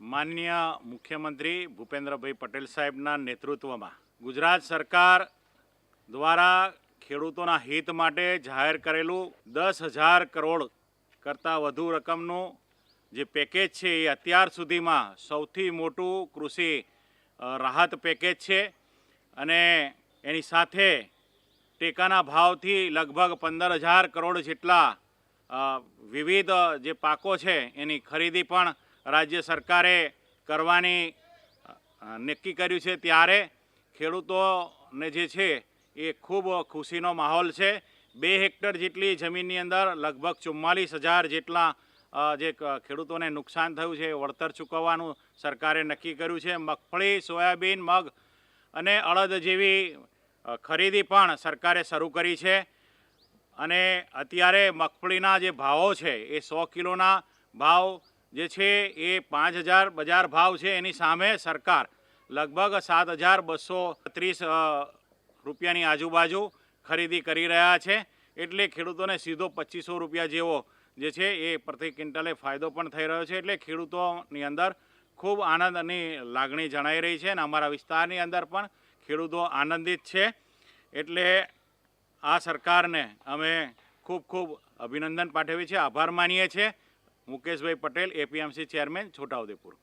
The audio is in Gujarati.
માનનીય મુખ્યમંત્રી ભૂપેન્દ્રભાઈ પટેલ સાહેબના નેતૃત્વમાં ગુજરાત સરકાર દ્વારા ખેડૂતોના હિત માટે જાહેર કરેલું દસ હજાર કરોડ કરતાં વધુ રકમનું જે પેકેજ છે એ અત્યાર સુધીમાં સૌથી મોટું કૃષિ રાહત પેકેજ છે અને એની સાથે ટેકાના ભાવથી લગભગ પંદર હજાર કરોડ જેટલા વિવિધ જે પાકો છે એની ખરીદી પણ રાજ્ય સરકારે કરવાની નક્કી કર્યું છે ત્યારે ખેડૂતોને જે છે એ ખૂબ ખુશીનો માહોલ છે. બે હેક્ટર જેટલી જમીનની અંદર લગભગ ચુમ્માલીસ હજાર જેટલા જે ખેડૂતોને નુકસાન થયું છે વળતર ચૂકવવાનું સરકારે નક્કી કર્યું છે. મગફળી, સોયાબીન, મગ અને અડદ જેવી ખરીદી પણ સરકારે શરૂ કરી છે. અને અત્યારે મગફળીના જે ભાવો છે એ સો કિલોના ભાવ જે છે એ પાંચ હજાર બજાર ભાવ છે એની સામે સરકાર. લગભગ સાત હજાર બસો ત્રીસ રૂપિયાની આજુબાજુ ખરીદી કરી રહ્યા છે. એટલે ખેડૂતોને સીધો પચીસો રૂપિયા જેવો જે છે એ પ્રતિ ક્વિન્ટલે ફાયદો પણ થઈ રહ્યો છે. એટલે ખેડૂતોની અંદર ખૂબ આનંદ અને લાગણી જણાઈ રહી છે અને અમારા વિસ્તારની અંદર પણ ખેડૂતો આનંદિત છે. એટલે આ સરકારને અમે ખૂબ ખૂબ અભિનંદન પાઠવીએ છીએ. આભાર માનીએ છીએ. Mukeshbhai Patel APMC chairman Chhota Udepur.